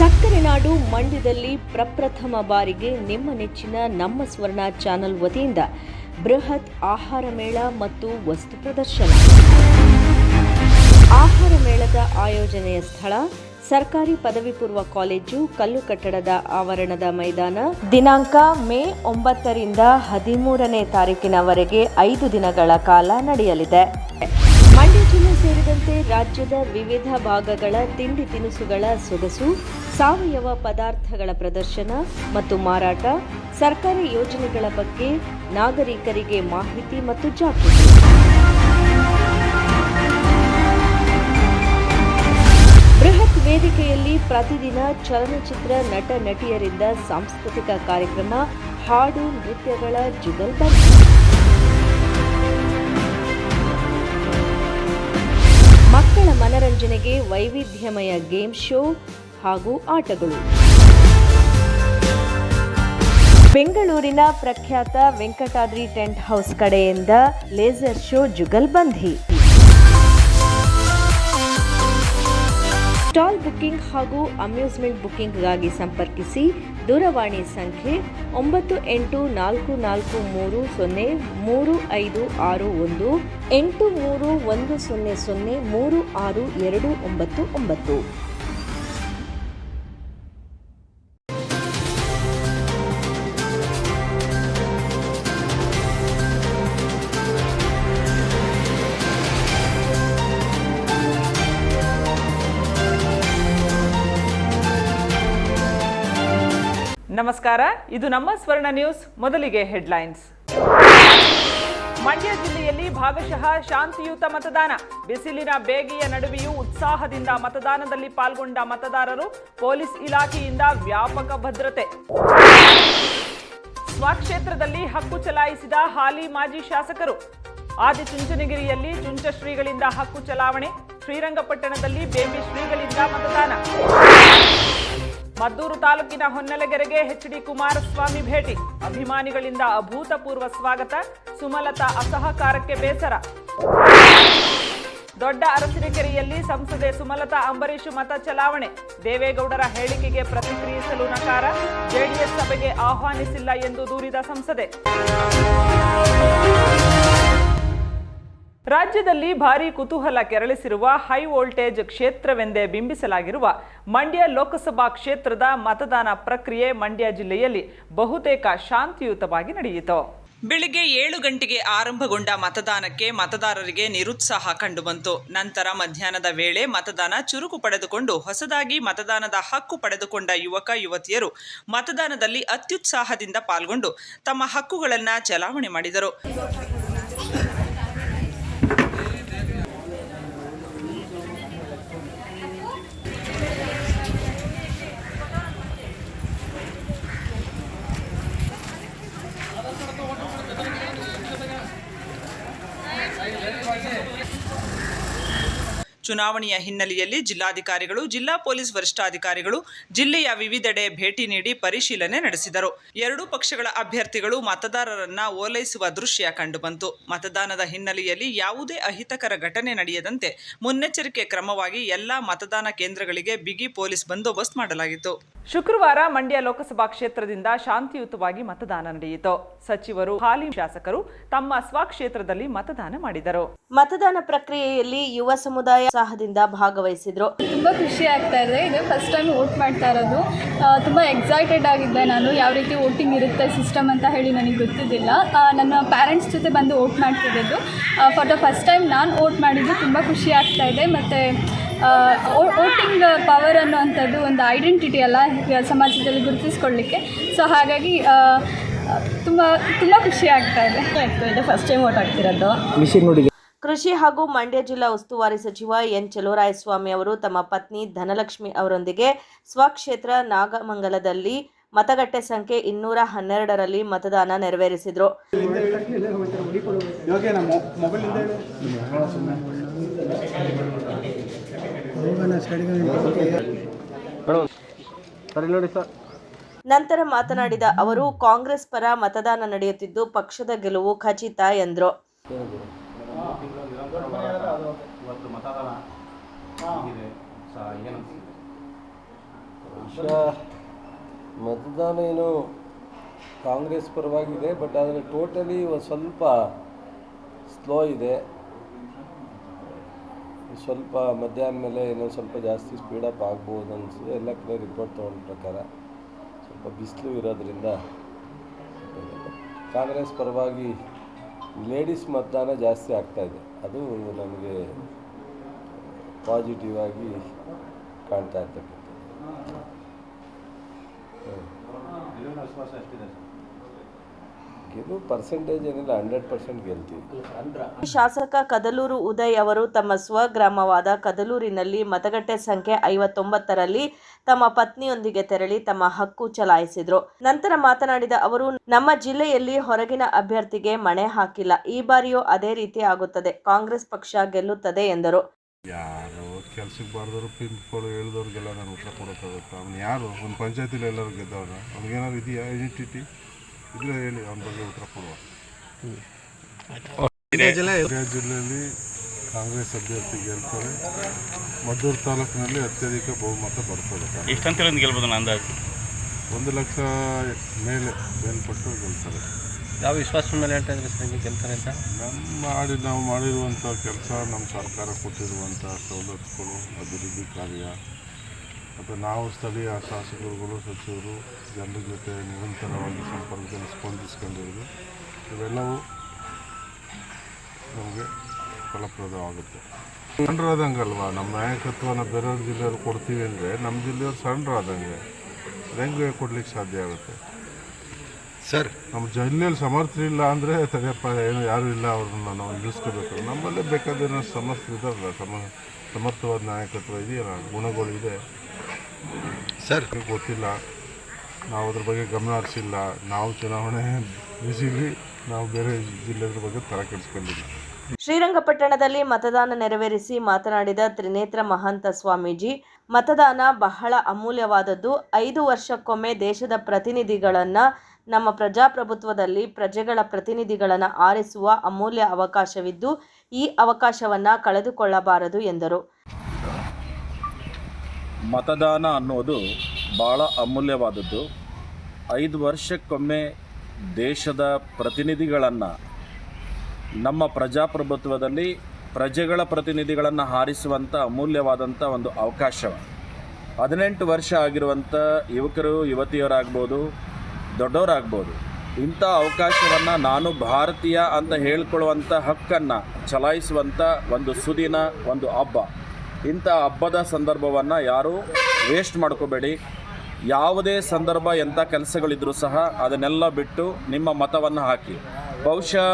ಸಕ್ಕರೆ ನಾಡು ಮಂಡ್ಯದಲ್ಲಿ ಪ್ರಪ್ರಥಮ ಬಾರಿಗೆ ನಿಮ್ಮ ನೆಚ್ಚಿನ ನಮ್ಮ ಸ್ವರ್ಣ ಚಾನೆಲ್ ವತಿಯಿಂದ ಬೃಹತ್ ಆಹಾರ ಮೇಳ ಮತ್ತು ವಸ್ತು ಪ್ರದರ್ಶನ. ಆಹಾರ ಮೇಳದ ಆಯೋಜನೆಯ ಸ್ಥಳ, ಸರ್ಕಾರಿ ಪದವಿ ಪೂರ್ವ ಕಾಲೇಜು, ಕಲ್ಲು ಕಟ್ಟಡದ ಆವರಣದ ಮೈದಾನ. ದಿನಾಂಕ ಮೇ ಒಂಬತ್ತರಿಂದ ಹದಿಮೂರನೇ ತಾರೀಕಿನವರೆಗೆ ಐದು ದಿನಗಳ ಕಾಲ ನಡೆಯಲಿದೆ. ಜಿಲ್ಲೆ ಸೇರಿದಂತೆ ರಾಜ್ಯದ ವಿವಿಧ ಭಾಗಗಳ ತಿಂಡಿ ತಿನಿಸುಗಳ ಸೊಗಸು, ಸಾವಯವ ಪದಾರ್ಥಗಳ ಪ್ರದರ್ಶನ ಮತ್ತು ಮಾರಾಟ, ಸರ್ಕಾರಿ ಯೋಜನೆಗಳ ಬಗ್ಗೆ ನಾಗರಿಕರಿಗೆ ಮಾಹಿತಿ ಮತ್ತು ಜಾಗೃತಿ. ಬೃಹತ್ ವೇದಿಕೆಯಲ್ಲಿ ಪ್ರತಿದಿನ ಚಲನಚಿತ್ರ ನಟ ನಟಿಯರಿಂದ ಸಾಂಸ್ಕೃತಿಕ ಕಾರ್ಯಕ್ರಮ, ಹಾಡು, ನೃತ್ಯಗಳ ಜುಗಲ್ಬಂದಿ ಮಕ್ಕಳ ಮನರಂಜನೆಗೆ ವೈವಿಧ್ಯಮಯ ಗೇಮ್ ಶೋ ಹಾಗೂ ಆಟಗಳು. ಬೆಂಗಳೂರಿನ ಪ್ರಖ್ಯಾತ ವೆಂಕಟಾದ್ರಿ ಟೆಂಟ್ ಹೌಸ್ ಕಡೆಯಿಂದ laser show jugalbandi stall booking ಹಾಗೂ ಅಮ್ಯೂಸ್ಮೆಂಟ್ ಬುಕ್ಕಿಂಗ್ಗಾಗಿ ಸಂಪರ್ಕಿಸಿ ದೂರವಾಣಿ ಸಂಖ್ಯೆ ಒಂಬತ್ತು ಎಂಟು ನಾಲ್ಕು ನಾಲ್ಕು ಮೂರು ಸೊನ್ನೆ ಮೂರು ಐದು ಆರು ಒಂದು, ಎಂಟು ಮೂರು ಒಂದು ಸೊನ್ನೆ ಸೊನ್ನೆ ಮೂರು ಆರು ಎರಡು ಒಂಬತ್ತು ಒಂಬತ್ತು. ನಮಸ್ಕಾರ. ಇದು ನಮ್ಮ ಸ್ವರ್ಣ ನ್ಯೂಸ್, ಮೊದಲಿಗೆ ಹೆಡ್ಲೈನ್ಸ್. ಮಂಡ್ಯ ಜಿಲ್ಲೆಯಲ್ಲಿ ಭಾಗಶಃ ಶಾಂತಿಯುತ ಮತದಾನ. ಬಿಸಿಲಿನ ಬೇಗೆಯ ನಡುವೆಯೂ ಉತ್ಸಾಹದಿಂದ ಮತದಾನದಲ್ಲಿ ಪಾಲ್ಗೊಂಡ ಮತದಾರರು ಪೊಲೀಸ್ ಇಲಾಖೆಯಿಂದ ವ್ಯಾಪಕ ಭದ್ರತೆ. ಸ್ವಕ್ಷೇತ್ರದಲ್ಲಿ ಹಕ್ಕು ಚಲಾಯಿಸಿದ ಹಾಲಿ ಮಾಜಿ ಶಾಸಕರು. ಆದಿ ಚುಂಚನಗಿರಿಯಲ್ಲಿ ಚುಂಚ ಶ್ರೀಗಳಿಂದ ಹಕ್ಕು ಚಲಾವಣೆ, ಶ್ರೀರಂಗಪಟ್ಟಣದಲ್ಲಿ ಬೇಬಿ ಶ್ರೀಗಳಿಂದ ಮತದಾನ. ಮದ್ದೂರು ತಾಲೂಕಿನ ಹೊನ್ನಲಗೆರೆಗೆ ಎಚ್ ಡಿ ಕುಮಾರಸ್ವಾಮಿ ಭೇಟಿ. ಅಭಿಮಾನಿಗಳಿಂದ ಅಭೂತಪೂರ್ವ ಸ್ವಾಗತ. ಸುಮಲತಾ ಅಸಹಕಾರಕ್ಕೆ ಬೇಸರ. ದೊಡ್ಡ ಅರಸಿನಕೆರೆಯಲ್ಲಿ ಸಂಸದೆ ಸುಮಲತಾ ಅಂಬರೀಶ್ ಮತ ಚಲಾವಣೆ. ದೇವೇಗೌಡರ ಹೇಳಿಕೆಗೆ ಪ್ರತಿಕ್ರಿಯಿಸಲು ನಕಾರ. ಜೆಡಿಎಸ್ ಸಭೆಗೆ ಆಹ್ವಾನಿಸಿಲ್ಲ ಎಂದು ದೂರಿದ ಸಂಸದೆ. ರಾಜ್ಯದಲ್ಲಿ ಭಾರೀ ಕುತೂಹಲ ಕೆರಳಿಸಿರುವ ಹೈ ವೋಲ್ಟೇಜ್ ಕ್ಷೇತ್ರವೆಂದೇ ಬಿಂಬಿಸಲಾಗಿರುವ ಮಂಡ್ಯ ಲೋಕಸಭಾ ಕ್ಷೇತ್ರದ ಮತದಾನ ಪ್ರಕ್ರಿಯೆ ಮಂಡ್ಯ ಜಿಲ್ಲೆಯಲ್ಲಿ ಬಹುತೇಕ ಶಾಂತಿಯುತವಾಗಿ ನಡೆಯಿತು. ಬೆಳಿಗ್ಗೆ ಏಳು ಗಂಟೆಗೆ ಆರಂಭಗೊಂಡ ಮತದಾನಕ್ಕೆ ಮತದಾರರಿಗೆ ನಿರುತ್ಸಾಹ ಕಂಡುಬಂತು. ನಂತರ ಮಧ್ಯಾಹ್ನದ ವೇಳೆ ಮತದಾನ ಚುರುಕು ಪಡೆದುಕೊಂಡು ಹೊಸದಾಗಿ ಮತದಾನದ ಹಕ್ಕು ಪಡೆದುಕೊಂಡ ಯುವಕ, ಯುವತಿಯರು ಮತದಾನದಲ್ಲಿ ಅತ್ಯುತ್ಸಾಹದಿಂದ ಪಾಲ್ಗೊಂಡು ತಮ್ಮ ಹಕ್ಕುಗಳನ್ನು ಚಲಾವಣೆ ಮಾಡಿದರು. ಚುನಾವಣೆಯ ಹಿನ್ನೆಲೆಯಲ್ಲಿ ಜಿಲ್ಲಾಧಿಕಾರಿಗಳು ಜಿಲ್ಲಾ ಪೊಲೀಸ್ ವರಿಷ್ಠಾಧಿಕಾರಿಗಳು ಜಿಲ್ಲೆಯ ವಿವಿಧೆಡೆ ಭೇಟಿ ನೀಡಿ ಪರಿಶೀಲನೆ ನಡೆಸಿದರು. ಎರಡೂ ಪಕ್ಷಗಳ ಅಭ್ಯರ್ಥಿಗಳು ಮತದಾರರನ್ನ ಓಲೈಸುವ ದೃಶ್ಯ ಕಂಡುಬಂತು. ಮತದಾನದ ಹಿನ್ನೆಲೆಯಲ್ಲಿ ಯಾವುದೇ ಅಹಿತಕರ ಘಟನೆ ನಡೆಯದಂತೆ ಮುನ್ನೆಚ್ಚರಿಕೆ ಕ್ರಮವಾಗಿ ಎಲ್ಲಾ ಮತದಾನ ಕೇಂದ್ರಗಳಿಗೆ ಬಿಗಿ ಪೊಲೀಸ್ ಬಂದೋಬಸ್ತ್ ಮಾಡಲಾಗಿತ್ತು. ಶುಕ್ರವಾರ ಮಂಡ್ಯ ಲೋಕಸಭಾ ಕ್ಷೇತ್ರದಿಂದ ಶಾಂತಿಯುತವಾಗಿ ಮತದಾನ ನಡೆಯಿತು. ಸಚಿವರು ಹಾಲಿ ಶಾಸಕರು ತಮ್ಮ ಸ್ವಕ್ಷೇತ್ರದಲ್ಲಿ ಮತದಾನ ಮಾಡಿದರು. ಮತದಾನ ಪ್ರಕ್ರಿಯೆಯಲ್ಲಿ ಯುವ ಸಮುದಾಯ ಉತ್ಸಾಹದಿಂದ ಭಾಗವಹಿಸಿದ್ರು. ತುಂಬ ಖುಷಿ ಆಗ್ತಾ ಇದೆ. ಇದು ಫಸ್ಟ್ ಟೈಮ್ ವೋಟ್ ಮಾಡ್ತಾ ಇರೋದು. ತುಂಬಾ ಎಕ್ಸೈಟೆಡ್ ಆಗಿದ್ದೆ ನಾನು. ಯಾವ ರೀತಿ ವೋಟಿಂಗ್ ಇರುತ್ತೆ ಸಿಸ್ಟಮ್ ಅಂತ ಹೇಳಿ ನನಗೆ ಗೊತ್ತಿದ್ದಿಲ್ಲ. ನನ್ನ ಪ್ಯಾರೆಂಟ್ಸ್ ಜೊತೆ ಬಂದು ವೋಟ್ ಮಾಡ್ತಿರೋದು ಫಾರ್ ದ ಫಸ್ಟ್ ಟೈಮ್ ನಾನು ವೋಟ್ ಮಾಡಿದ್ದು ತುಂಬ ಖುಷಿ ಆಗ್ತಾ ಇದೆ. ಮತ್ತು ವೋಟಿಂಗ್ ಪವರ್ ಅನ್ನುವಂಥದ್ದು ಒಂದು ಐಡೆಂಟಿಟಿ ಅಲ್ಲ ಸಮಾಜದಲ್ಲಿ ಗುರುತಿಸ್ಕೊಳ್ಳಿಕ್ಕೆ. ಸೊ ಹಾಗಾಗಿ ತುಂಬ ತುಂಬ ಖುಷಿ ಆಗ್ತಾ ಇದೆ. ಫಸ್ಟ್ ಟೈಮ್ ಓಟ್ ಹಾಕ್ತಿರೋದು. ಕೃಷಿ ಹಾಗೂ ಮಂಡ್ಯ ಜಿಲ್ಲಾ ಉಸ್ತುವಾರಿ ಸಚಿವ ಎನ್ ಚಲುವರಾಯಸ್ವಾಮಿ ಅವರು ತಮ್ಮ ಪತ್ನಿ ಧನಲಕ್ಷ್ಮಿ ಅವರೊಂದಿಗೆ ಸ್ವಕ್ಷೇತ್ರ ನಾಗಮಂಗಲದಲ್ಲಿ ಮತಗಟ್ಟೆ ಸಂಖ್ಯೆ ಇನ್ನೂರ ಹನ್ನೆರಡರಲ್ಲಿ ಮತದಾನ ನೆರವೇರಿಸಿದರು. ನಂತರ ಮಾತನಾಡಿದ ಅವರು ಕಾಂಗ್ರೆಸ್ ಪರ ಮತದಾನ ನಡೆಯುತ್ತಿದ್ದು ಪಕ್ಷದ ಗೆಲುವು ಖಚಿತ ಎಂದರು. ಇವತ್ತು ಮತದಾನ ಏನು ಕಾಂಗ್ರೆಸ್ ಪರವಾಗಿದೆ, ಬಟ್ ಆದರೆ ಟೋಟಲಿ ಒಂದು ಸ್ವಲ್ಪ ಸ್ಲೋ ಇದೆ. ಸ್ವಲ್ಪ ಮಧ್ಯಾಹ್ನ ಮೇಲೆ ಇನ್ನೊಂದು ಸ್ವಲ್ಪ ಜಾಸ್ತಿ ಸ್ಪೀಡಪ್ ಆಗ್ಬೋದು ಅನಿಸಿದೆ ಎಲ್ಲ ಕಡೆ ರಿಪೋರ್ಟ್ ತೊಗೊಂಡ ಪ್ರಕಾರ ಸ್ವಲ್ಪ ಬಿಸಿಲು ಇರೋದ್ರಿಂದ ಕಾಂಗ್ರೆಸ್ ಪರವಾಗಿ ಲೇಡೀಸ್ ಮತದಾನ ಜಾಸ್ತಿ ಆಗ್ತಾ ಇದೆ. ಅದು ನಮಗೆ ಪಾಸಿಟಿವ್ ಆಗಿ ಕಾಣ್ತಾ ಇರ್ತಕ್ಕಂಥದ್ದು. ಶಾಸಕ ಕದಲೂರು ಉದಯ್ ಅವರು ತಮ್ಮ ಸ್ವಗ್ರಾಮವಾದ ಕದಲೂರಿನಲ್ಲಿ ಮತಗಟ್ಟೆ ಸಂಖ್ಯೆ ಐವತ್ತೊಂಬತ್ತರಲ್ಲಿ ತಮ್ಮ ಪತ್ನಿಯೊಂದಿಗೆ ತೆರಳಿ ತಮ್ಮ ಹಕ್ಕು ಚಲಾಯಿಸಿದ್ರು. ನಂತರ ಮಾತನಾಡಿದ ಅವರು, ನಮ್ಮ ಜಿಲ್ಲೆಯಲ್ಲಿ ಹೊರಗಿನ ಅಭ್ಯರ್ಥಿಗೆ ಮಣೆ ಹಾಕಿಲ್ಲ. ಈ ಬಾರಿಯೂ ಅದೇ ರೀತಿ ಆಗುತ್ತದೆ. ಕಾಂಗ್ರೆಸ್ ಪಕ್ಷ ಗೆಲ್ಲುತ್ತದೆ ಎಂದರು. ಯಾರು ಕೆಲ್ಸಕ್ಕೆ ಬಾರ್ದವ್ರು ಪಿಂಪ್ಗಳು ಹೇಳಿದವ್ರಿಗೆಲ್ಲ ನಾನು ಉತ್ತರ ಕೊಡೋಕ್ಕಾಗುತ್ತೆ ಅವ್ನು ಯಾರು? ಒಂದು ಪಂಚಾಯತಿಲಿ ಎಲ್ಲರೂ ಗೆದ್ದವನ ಅವ್ನಿಗೇನಾದ್ರು ಇದೆಯಾ ಐಡೆಂಟಿಟಿ ಇದ್ರೆ ಹೇಳಿ ಅವನ ಬಗ್ಗೆ ಉತ್ತರ ಕೊಡುವ. ಮಂಡ್ಯ ಜಿಲ್ಲೆಯಲ್ಲಿ ಕಾಂಗ್ರೆಸ್ ಅಭ್ಯರ್ಥಿ ಗೆಲ್ತಾರೆ. ಮದ್ದೂರು ತಾಲೂಕಿನಲ್ಲಿ ಅತ್ಯಧಿಕ ಬಹುಮತ ಬರ್ತದೆ ಎಷ್ಟಂತ ಗೆಲ್ಬೋದು ಅಂದಾಜು? ಒಂದು ಲಕ್ಷ ಮೇಲೆ ಮೇಲ್ಪಟ್ಟು ಗೆಲ್ತಾರೆ. ಯಾವ ವಿಶ್ವಾಸದ ಮೇಲೆ ಹೇಳ್ತಾ ಇದ್ರೆ ಸರ್ ನಿಮಗೆ ಗೆಲ್ತಾರೆ ಅಂತ? ನಮ್ಮ ಮಾಡಿ ನಾವು ಮಾಡಿರುವಂಥ ಕೆಲಸ, ನಮ್ಮ ಸರ್ಕಾರ ಕೊಟ್ಟಿರುವಂಥ ಸವಲತ್ತುಗಳು, ಅಭಿವೃದ್ಧಿ ಕಾರ್ಯ, ಮತ್ತು ನಾವು ಸ್ಥಳೀಯ ಶಾಸಕರುಗಳು, ಸಚಿವರು, ಜನರ ಜೊತೆ ನಿರಂತರವಾಗಿ ಸಂಪರ್ಕದಲ್ಲಿ ಸ್ಪಂದಿಸ್ಕೊಂಡಿರೋದು ಇವೆಲ್ಲವೂ ನಮಗೆ ಫಲಪ್ರದವಾಗುತ್ತೆ. ಸಣ್ಣರಾದಂಗಲ್ವಾ? ನಮ್ಮ ನಾಯಕತ್ವನ ಬೇರೆಯವ್ರ ಜಿಲ್ಲೆಯವ್ರು ಕೊಡ್ತೀವಿ ಅಂದರೆ, ನಮ್ಮ ಜಿಲ್ಲೆಯವ್ರು ಸಣ್ಣರಾದಂಗೆ ಅದು ಹೆಂಗೆ ಕೊಡ್ಲಿಕ್ಕೆ ಸಾಧ್ಯ ಆಗುತ್ತೆ. ಸರ್. ನಮ್ಮ ಜಿಲ್ಲೆಯಲ್ಲಿ ಸಮರ್ಥರಿಲ್ಲ ಅಂದರೆ ತಡೆಯಪ್ಪ ಏನು ಯಾರೂ ಇಲ್ಲ ಅವ್ರನ್ನ ನಾವು ನಿಲ್ಲಿಸ್ಕೋಬೇಕು. ನಮ್ಮಲ್ಲೇ ಬೇಕಾದ್ರೆ ಸಮರ್ಥ ಇದ್ದಾರಲ್ಲ ಸಮ ಸಮರ್ಥವಾದ ನಾಯಕತ್ವ ಇದೆಯಲ್ಲ ಗುಣಗಳಿದೆ ಇದೆ. ಸರ್. ಗೊತ್ತಿಲ್ಲ. ನಾವು ಅದ್ರ ಬಗ್ಗೆ ಗಮನ ಹರಿಸಿಲ್ಲ. ನಾವು ಚುನಾವಣೆ ಬಿಸಿಲಿ ನಾವು ಬೇರೆ ಜಿಲ್ಲೆದ್ರ ಬಗ್ಗೆ ತಲೆ ಕೆಡಿಸ್ಕೊಂಡಿಲ್ಲ. ಶ್ರೀರಂಗಪಟ್ಟಣದಲ್ಲಿ ಮತದಾನ ನೆರವೇರಿಸಿ ಮಾತನಾಡಿದ ತ್ರಿನೇತ್ರ ಮಹಂತ ಸ್ವಾಮೀಜಿ ಮತದಾನ ಬಹಳ ಅಮೂಲ್ಯವಾದದ್ದು. ಐದು ವರ್ಷಕ್ಕೊಮ್ಮೆ ದೇಶದ ಪ್ರತಿನಿಧಿಗಳನ್ನ ನಮ್ಮ ಪ್ರಜಾಪ್ರಭುತ್ವದಲ್ಲಿ ಪ್ರಜೆಗಳ ಪ್ರತಿನಿಧಿಗಳನ್ನು ಆರಿಸುವ ಅಮೂಲ್ಯ ಅವಕಾಶವಿದ್ದು ಈ ಅವಕಾಶವನ್ನ ಕಳೆದುಕೊಳ್ಳಬಾರದು ಎಂದರು. ಮತದಾನ ಅನ್ನೋದು ಭಾಳ ಅಮೂಲ್ಯವಾದದ್ದು. ಐದು ವರ್ಷಕ್ಕೊಮ್ಮೆ ದೇಶದ ಪ್ರತಿನಿಧಿಗಳನ್ನು ನಮ್ಮ ಪ್ರಜಾಪ್ರಭುತ್ವದಲ್ಲಿ ಪ್ರಜೆಗಳ ಪ್ರತಿನಿಧಿಗಳನ್ನು ಹಾರಿಸುವಂಥ ಅಮೂಲ್ಯವಾದಂಥ ಒಂದು ಅವಕಾಶ. ಹದಿನೆಂಟು ವರ್ಷ ಆಗಿರುವಂಥ ಯುವಕರು, ಯುವತಿಯರಾಗ್ಬೋದು ದೊಡ್ಡವರಾಗ್ಬೋದು. ಇಂಥ ಅವಕಾಶವನ್ನು ನಾನು ಭಾರತೀಯ ಅಂತ ಹೇಳ್ಕೊಳ್ಳುವಂಥ ಹಕ್ಕನ್ನು ಚಲಾಯಿಸುವಂಥ ಒಂದು ಸುದಿನ, ಒಂದು ಹಬ್ಬ. ಇಂಥ ಹಬ್ಬದ ಸಂದರ್ಭವನ್ನು ಯಾರೂ ವೇಸ್ಟ್ ಮಾಡ್ಕೋಬೇಡಿ. ಯಾವುದೇ ಸಂದರ್ಭ ಎಂಥ ಕೆಲಸಗಳಿದ್ರೂ ಸಹ ಅದನ್ನೆಲ್ಲ ಬಿಟ್ಟು ನಿಮ್ಮ ಮತವನ್ನು ಹಾಕಿ. ಬಹುಶಃ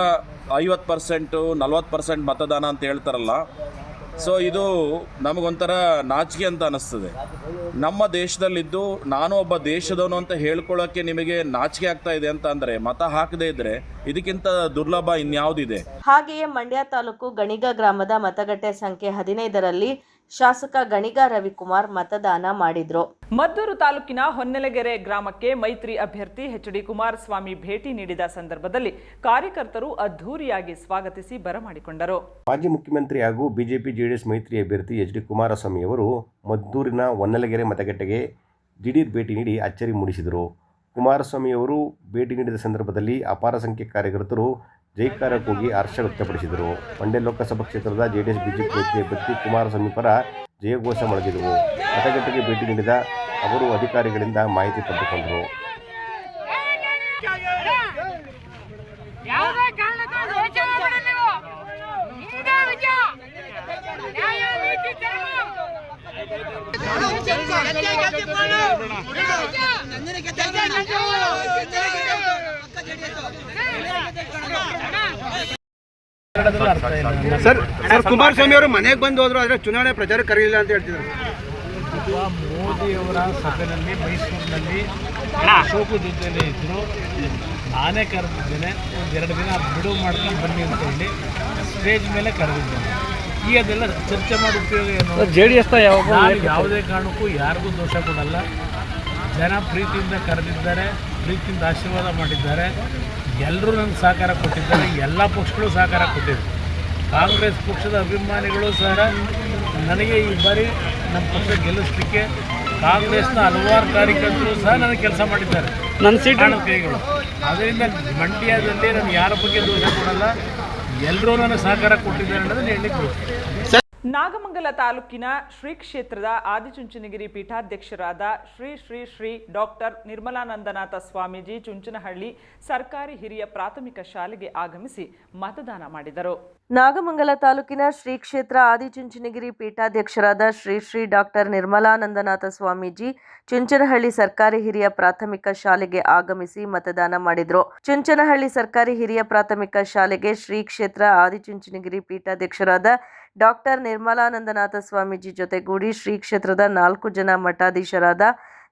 ಐವತ್ತು ಪರ್ಸೆಂಟು ನಲ್ವತ್ತು ಪರ್ಸೆಂಟ್ ಮತದಾನ ಅಂತ ಹೇಳ್ತಾರಲ್ಲ ಸೊ ಇದು ನಮಗೊಂಥರ ನಾಚಿಕೆ ಅಂತ ಅನ್ನಿಸ್ತದೆ ನಮ್ಮ ದೇಶದಲ್ಲಿದ್ದು ನಾನು ಒಬ್ಬ ದೇಶದವನು ಅಂತ ಹೇಳ್ಕೊಳ್ಳೋಕ್ಕೆ ನಿಮಗೆ ನಾಚಿಕೆ ಆಗ್ತಾ ಇದೆ ಅಂತ ಅಂದರೆ ಮತ ಹಾಕದೇ ಇದ್ರೆ ಇದಕ್ಕಿಂತ ದುರ್ಲಭ ಇನ್ಯಾವುದಿದೆ? ಹಾಗೆಯೇ ಮಂಡ್ಯ ತಾಲೂಕು ಗಣಿಗ ಗ್ರಾಮದ ಮತಗಟ್ಟೆ ಸಂಖ್ಯೆ ಹದಿನೈದರಲ್ಲಿ ಶಾಸಕ ಗಣಿಗ ರವಿಕುಮಾರ್ ಮತದಾನ ಮಾಡಿದ್ರು. ಮದ್ದೂರು ತಾಲೂಕಿನ ಹೊನ್ನೆಲೆಗೆರೆ ಗ್ರಾಮಕ್ಕೆ ಮೈತ್ರಿ ಅಭ್ಯರ್ಥಿ ಎಚ್ ಡಿ ಕುಮಾರಸ್ವಾಮಿ ಭೇಟಿ ನೀಡಿದ ಸಂದರ್ಭದಲ್ಲಿ ಕಾರ್ಯಕರ್ತರು ಅದ್ಧೂರಿಯಾಗಿ ಸ್ವಾಗತಿಸಿ ಬರಮಾಡಿಕೊಂಡರು ಮಾಜಿ ಮುಖ್ಯಮಂತ್ರಿ ಹಾಗೂ ಬಿಜೆಪಿ ಜೆಡಿಎಸ್ ಮೈತ್ರಿ ಅಭ್ಯರ್ಥಿ ಎಚ್ ಡಿ ಕುಮಾರಸ್ವಾಮಿ ಅವರು ಮದ್ದೂರಿನ ಹೊನ್ನಲಗೆರೆ ಮತಗಟ್ಟೆಗೆ ದಿಢೀರ್ ಭೇಟಿ ನೀಡಿ ಅಚ್ಚರಿ ಮೂಡಿಸಿದರು. ಕುಮಾರಸ್ವಾಮಿ ಅವರು ಭೇಟಿ ನೀಡಿದ ಸಂದರ್ಭದಲ್ಲಿ ಅಪಾರ ಸಂಖ್ಯೆ ಕಾರ್ಯಕರ್ತರು ಜೈಕಾರ ಕೂಗಿ ಹರ್ಷ ವ್ಯಕ್ತಪಡಿಸಿದರು. ಮಂಡ್ಯ ಲೋಕಸಭಾ ಕ್ಷೇತ್ರದ ಜೆಡಿಎಸ್, ಬಿಜೆಪಿ ಅಭ್ಯರ್ಥಿ ಕುಮಾರ ಪರ ಜಯಘೋಷ ಮೊಳಗಿದವು ಮತಗಟ್ಟೆಗೆ ಭೇಟಿ ನೀಡಿದ ಅವರು ಅಧಿಕಾರಿಗಳಿಂದ ಮಾಹಿತಿ ಪಡೆದುಕೊಂಡರು. ಸರ್ ಸರ್ ಕುಮಾರಸ್ವಾಮಿ ಅವರು ಮನೆಗೆ ಬಂದು ಹೋದ್ರು ಆದರೆ ಚುನಾವಣೆ ಪ್ರಚಾರ ಕರೀಲಿಲ್ಲ ಅಂತ ಹೇಳ್ತಿದ್ರು. ಮೋದಿಯವರ ಸಭೆಯಲ್ಲಿ ಮೈಸೂರಿನಲ್ಲಿ ಅಶೋಕ ಜೊತೆಯಲ್ಲಿ ಇದ್ದರು ನಾನೇ ಕರೆದಿದ್ದೇನೆ. ಒಂದು ಎರಡು ದಿನ ಬಿಡುವು ಮಾಡ್ಕೊಂಡು ಬನ್ನಿ ಅಂತ ಹೇಳಿ ಸ್ಟೇಜ್ ಮೇಲೆ ಕರೆದಿದ್ದೇನೆ. ಈ ಅದೆಲ್ಲ ಚರ್ಚೆ ಮಾಡಿ ಉಪಯೋಗ ಏನು? ಜೆ ಡಿ ಎಸ್ ನಾನು ಯಾವುದೇ ಕಾರಣಕ್ಕೂ ಯಾರಿಗೂ ದೋಷ ಕೊಡಲ್ಲ. ಜನ ಪ್ರೀತಿಯಿಂದ ಕರೆದಿದ್ದಾರೆ. ಪ್ರೀತಿಯಿಂದ ಆಶೀರ್ವಾದ ಮಾಡಿದ್ದಾರೆ. ಎಲ್ಲರೂ ನನಗೆ ಸಹಕಾರ ಕೊಟ್ಟಿದ್ದಾರೆ. ಎಲ್ಲ ಪಕ್ಷಗಳು ಸಹಕಾರ ಕೊಟ್ಟಿದ್ದಾರೆ. ಕಾಂಗ್ರೆಸ್ ಪಕ್ಷದ ಅಭಿಮಾನಿಗಳು ಸಹ ನನಗೆ ಈ ಬಾರಿ ನಮ್ಮ ಪಕ್ಷ ಗೆಲ್ಲಿಸ್ಲಿಕ್ಕೆ ಕಾಂಗ್ರೆಸ್ನ ಹಲವಾರು ಕಾರ್ಯಕರ್ತರು ಸಹ ನನಗೆ ಕೆಲಸ ಮಾಡಿದ್ದಾರೆ. ನನ್ನ ಸೀಟ್? ಕೈಗಳು. ಅದರಿಂದ ಮಂಡ್ಯದಲ್ಲಿ ನಾನು ಯಾರ ಬಗ್ಗೆ ದೋಷ ಕೊಡಲ್ಲ. ಎಲ್ಲರೂ ನನಗೆ ಸಹಕಾರ ಕೊಟ್ಟಿದ್ದಾರೆ ಅನ್ನೋದನ್ನು ಹೇಳಲಿಕ್ಕೆ. ನಾಗಮಂಗಲ ತಾಲೂಕಿನ ಶ್ರೀ ಕ್ಷೇತ್ರದ ಆದಿಚುಂಚನಗಿರಿ ಪೀಠಾಧ್ಯಕ್ಷರಾದ ಶ್ರೀ ಶ್ರೀ ಶ್ರೀ ಡಾಕ್ಟರ್ ನಿರ್ಮಲಾನಂದನಾಥ ಸ್ವಾಮೀಜಿ ಚುಂಚನಹಳ್ಳಿ ಸರ್ಕಾರಿ ಹಿರಿಯ ಪ್ರಾಥಮಿಕ ಶಾಲೆಗೆ ಆಗಮಿಸಿ ಮತದಾನ ಮಾಡಿದರು. ನಾಗಮಂಗಲ ತಾಲೂಕಿನ ಶ್ರೀ ಕ್ಷೇತ್ರ ಆದಿಚುಂಚನಗಿರಿ ಪೀಠಾಧ್ಯಕ್ಷರಾದ ಶ್ರೀ ಶ್ರೀ ಡಾಕ್ಟರ್ ನಿರ್ಮಲಾನಂದನಾಥ ಸ್ವಾಮೀಜಿ ಚುಂಚನಹಳ್ಳಿ ಸರ್ಕಾರಿ ಹಿರಿಯ ಪ್ರಾಥಮಿಕ ಶಾಲೆಗೆ ಆಗಮಿಸಿ ಮತದಾನ ಮಾಡಿದ್ರು. ಚುಂಚನಹಳ್ಳಿ ಸರ್ಕಾರಿ ಹಿರಿಯ ಪ್ರಾಥಮಿಕ ಶಾಲೆಗೆ ಶ್ರೀ ಕ್ಷೇತ್ರ ಆದಿಚುಂಚನಗಿರಿ ಪೀಠಾಧ್ಯಕ್ಷರಾದ ಡಾಕ್ಟರ್ ನಿರ್ಮಲಾನಂದನಾಥ ಸ್ವಾಮೀಜಿ ಜೊತೆಗೂಡಿ ಶ್ರೀ ಕ್ಷೇತ್ರದ ನಾಲ್ಕು ಜನ ಮಠಾಧೀಶರಾದ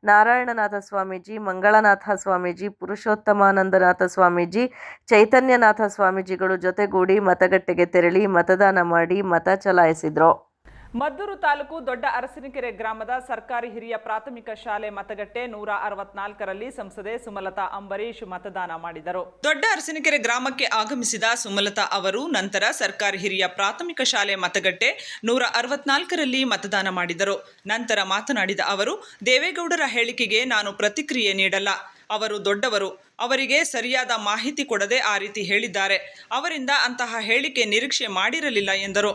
ನಾರಾಯಣನಾಥ ಸ್ವಾಮೀಜಿ, ಮಂಗಳನಾಥ ಸ್ವಾಮೀಜಿ, ಪುರುಷೋತ್ತಮಾನಂದನಾಥ ಸ್ವಾಮೀಜಿ, ಚೈತನ್ಯನಾಥ ಸ್ವಾಮೀಜಿಗಳು ಜೊತೆಗೂಡಿ ಮತಗಟ್ಟೆಗೆ ತೆರಳಿ ಮತದಾನ ಮಾಡಿ ಮತ ಚಲಾಯಿಸಿದ್ರು. ಮದ್ದೂರು ತಾಲೂಕು ದೊಡ್ಡ ಅರಸಿನಕೆರೆ ಗ್ರಾಮದ ಸರ್ಕಾರಿ ಹಿರಿಯ ಪ್ರಾಥಮಿಕ ಶಾಲೆ ಮತಗಟ್ಟೆ ನೂರ ಅರವತ್ನಾಲ್ಕರಲ್ಲಿ ಸಂಸದೆ ಸುಮಲತಾ ಅಂಬರೀಶ್ ಮತದಾನ ಮಾಡಿದರು. ದೊಡ್ಡ ಅರಸಿನಕೆರೆ ಗ್ರಾಮಕ್ಕೆ ಆಗಮಿಸಿದ ಸುಮಲತಾ ಅವರು ನಂತರ ಸರ್ಕಾರಿ ಹಿರಿಯ ಪ್ರಾಥಮಿಕ ಶಾಲೆ ಮತಗಟ್ಟೆ ನೂರ ಅರವತ್ನಾಲ್ಕರಲ್ಲಿ ಮತದಾನ ಮಾಡಿದರು. ನಂತರ ಮಾತನಾಡಿದ ಅವರು, ದೇವೇಗೌಡರ ಹೇಳಿಕೆಗೆ ನಾನು ಪ್ರತಿಕ್ರಿಯೆ ನೀಡಲ್ಲ. ಅವರು ದೊಡ್ಡವರು. ಅವರಿಗೆ ಸರಿಯಾದ ಮಾಹಿತಿ ಕೊಡದೆ ಆ ರೀತಿ ಹೇಳಿದ್ದಾರೆ. ಅವರಿಂದ ಅಂತಹ ಹೇಳಿಕೆ ನಿರೀಕ್ಷೆ ಮಾಡಿರಲಿಲ್ಲ ಎಂದರು.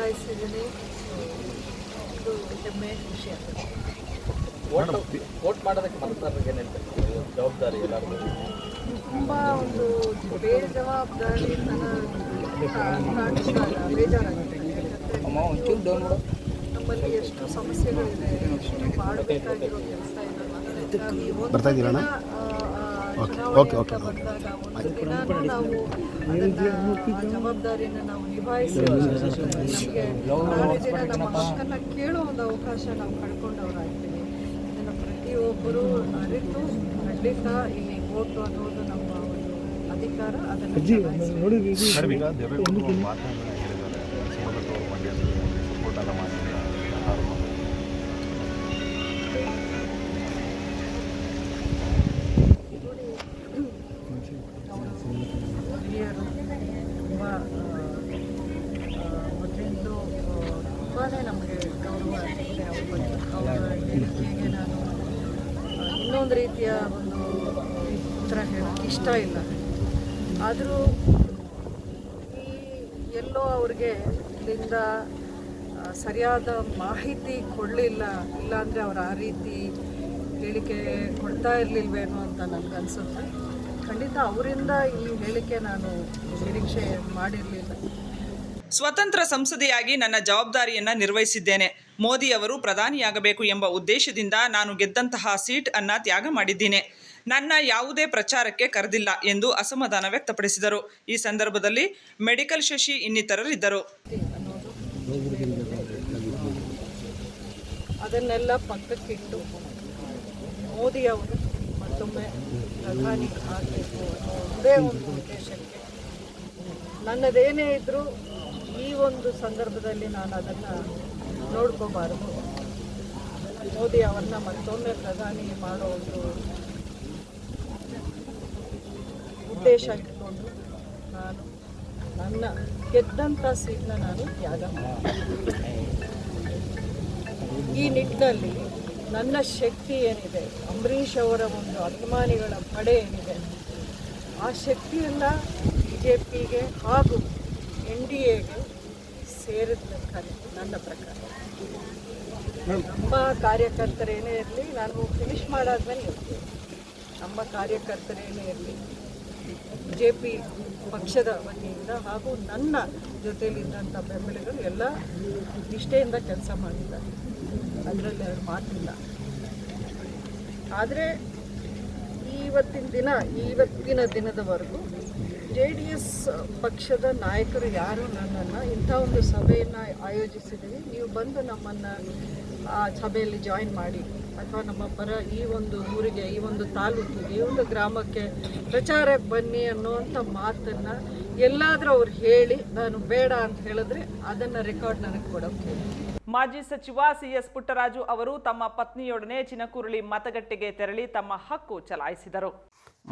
ಚಲಾಯಿಸಿದ್ದೀನಿ ಇದು ಹೆಮ್ಮೆ ಖುಷಿ ಆಗುತ್ತೆ ವೋಟ್ ಮಾಡೋದಕ್ಕೆ ಮತದಾರರಿಗೆ ಜವಾಬ್ದಾರಿ ಎಲ್ಲರಿಗೂ ತುಂಬ ಒಂದು ಬೇಜವಾಬ್ದಾರಿತನ ಕಾಣಿಸ್ದಾಗ ಬೇಜಾರಾಗುತ್ತೆ ನಮ್ಮಲ್ಲಿ ಎಷ್ಟು ಸಮಸ್ಯೆಗಳಿದೆ ಎಷ್ಟು ಮಾಡಬೇಕಾಗಿರೋ ಕೆಲಸ ಇದೆ ಬರ್ತಾ ಇದ್ದೀರಣ್ಣ ಓಕೆ ಓಕೆ ಓಕೆ ಒಂದು ದಿನಾನೂ ನಾವು ಅದನ್ನ ಆ ಜವಾಬ್ದಾರಿನ ನಾವು ನಿಭಾಯಿಸಿ ನಮಗೆ ನಮ್ಮ ಕೇಳೋ ಒಂದು ಅವಕಾಶ ನಾವು ಕಳ್ಕೊಂಡವರಾಗ್ತೀವಿ. ಇದನ್ನು ಪ್ರತಿಯೊಬ್ಬರು ಅರಿತು ಖಂಡಿತ ಇಲ್ಲಿ ಓಟು ಅನ್ನೋದು ನಮ್ಮ ಒಂದು ಅಧಿಕಾರ ಅದನ್ನು ಇನ್ನೊಂದು ರೀತಿಯ ಒಂದು ಉತ್ತರ ಹೇಳೋಕ್ಕೆ ಇಷ್ಟ ಇಲ್ಲ. ಆದರೂ ಈ ಎಲ್ಲೋ ಅವ್ರಿಗೆ ಇಲ್ಲಿಂದ ಸರಿಯಾದ ಮಾಹಿತಿ ಕೊಡಲಿಲ್ಲ ಇಲ್ಲಾಂದರೆ ಅವ್ರು ಆ ರೀತಿ ಹೇಳಿಕೆ ಕೊಡ್ತಾ ಇರಲಿಲ್ವೇನೋ ಅಂತ ನನಗನ್ಸುತ್ತೆ ಖಂಡಿತ ಅವರಿಂದ ಈ ಹೇಳಿಕೆ ನಾನು ನಿರೀಕ್ಷೆ ಮಾಡಿರಲಿಲ್ಲ. ಸ್ವತಂತ್ರ ಸಂಸದೆಯಾಗಿ ನನ್ನ ಜವಾಬ್ದಾರಿಯನ್ನು ನಿರ್ವಹಿಸಿದ್ದೇನೆ. ಮೋದಿ ಅವರು ಪ್ರಧಾನಿಯಾಗಬೇಕು ಎಂಬ ಉದ್ದೇಶದಿಂದ ನಾನು ಗೆದ್ದಂತಹ ಸೀಟ್ ಅನ್ನು ತ್ಯಾಗ ಮಾಡಿದ್ದೇನೆ. ನನ್ನ ಯಾವುದೇ ಪ್ರಚಾರಕ್ಕೆ ಕರೆದಿಲ್ಲ ಎಂದು ಅಸಮಾಧಾನ ವ್ಯಕ್ತಪಡಿಸಿದರು. ಈ ಸಂದರ್ಭದಲ್ಲಿ ಮೆಡಿಕಲ್ ಶಶಿ ಇನ್ನಿತರರಿದ್ದರು. ಅದನ್ನೆಲ್ಲ ಪಕ್ಕಕ್ಕಿಟ್ಟು ಮೋದಿ ಅವರು ಮತ್ತೊಮ್ಮೆ ಪ್ರಧಾನಿ ಆಗಬೇಕು ಅನ್ನೋ ಒಂದೇ ಉದ್ದೇಶಕ್ಕೆ ನನ್ನದೇನೇ ಇದ್ದರೂ ಈ ಒಂದು ಸಂದರ್ಭದಲ್ಲಿ ನಾನು ಅದನ್ನು ನೋಡ್ಕೋಬಾರದು. ಮೋದಿ ಅವ್ರನ್ನ ಮತ್ತೊಮ್ಮೆ ಪ್ರಧಾನಿ ಮಾಡೋ ಒಂದು ಉದ್ದೇಶ ಇಟ್ಕೊಂಡು ನಾನು ನನ್ನ ಗೆದ್ದಂಥ ಸೀಟ್ನ ನಾನು ತ್ಯಾಗ ಈ ನಿಟ್ಟಿನಲ್ಲಿ ನನ್ನ ಶಕ್ತಿ ಏನಿದೆ, ಅಂಬರೀಷ್ ಅವರ ಒಂದು ಅಭಿಮಾನಿಗಳ ಪಡೆ ಏನಿದೆ, ಆ ಶಕ್ತಿಯನ್ನು ಬಿ ಜೆ ಪಿಗೆ ಹಾಗೂ ಎನ್ ಡಿ ಎಗೆ ಸೇರಿದ ನನ್ನ ಪ್ರಕಾರ. ನಮ್ಮ ಕಾರ್ಯಕರ್ತರೇನೇ ಇರಲಿ ನಾನು ಫಿನಿಶ್ ಮಾಡಾದ್ಮೇಲೆ ಹೇಳ್ತೀನಿ. ನಮ್ಮ ಕಾರ್ಯಕರ್ತರೇನೇ ಇರಲಿ ಜೆ ಪಿ ಪಕ್ಷದ ವತಿಯಿಂದ ಹಾಗೂ ನನ್ನ ಜೊತೆಯಲ್ಲಿದ್ದಂಥ ಬೆಂಬಲಿಗರು ಎಲ್ಲ ನಿಷ್ಠೆಯಿಂದ ಕೆಲಸ ಮಾಡಿದ್ದಾರೆ. ಅದರಲ್ಲಿ ಅವ್ರ ಮಾತಿಲ್ಲ. ಆದರೆ ಇವತ್ತಿನ ದಿನ ಇವತ್ತಿನ ದಿನದವರೆಗೂ ಜೆ ಡಿ ಎಸ್ ಪಕ್ಷದ ನಾಯಕರು ಯಾರು? ನನ್ನನ್ನು ಇಂಥ ಒಂದು ಸಭೆಯನ್ನು ಆಯೋಜಿಸಿದ್ದೀವಿ. ನೀವು ಬಂದು ನಮ್ಮನ್ನು, ಆ, ಸಭೆಯಲ್ಲಿ ಜಾಯಿನ್ ಮಾಡಿ. ಅಥವಾ ನಮ್ಮ ಪರ ಈ ಒಂದು ಊರಿಗೆ, ಈ ಒಂದು ತಾಲೂಕಿಗೆ, ಈ ಒಂದು ಗ್ರಾಮಕ್ಕೆ ಪ್ರಚಾರಕ್ಕೆ ಬನ್ನಿ ಅನ್ನುವಂಥ ಮಾತನ್ನು ಎಲ್ಲಾದರೂ ಅವ್ರು ಹೇಳಿ, ನಾನು ಬೇಡ ಅಂತ ಹೇಳಿದ್ರೆ ಅದನ್ನು ರೆಕಾರ್ಡ್ ನನಗೆ ಕೊಡೋಕೆ. ಮಾಜಿ ಸಚಿವ ಸಿಎಸ್ ಪುಟ್ಟರಾಜು ಅವರು ತಮ್ಮ ಪತ್ನಿಯೊಡನೆ ಚಿನಕುರುಳಿ ಮತಗಟ್ಟೆಗೆ ತೆರಳಿ ತಮ್ಮ ಹಕ್ಕು ಚಲಾಯಿಸಿದರು.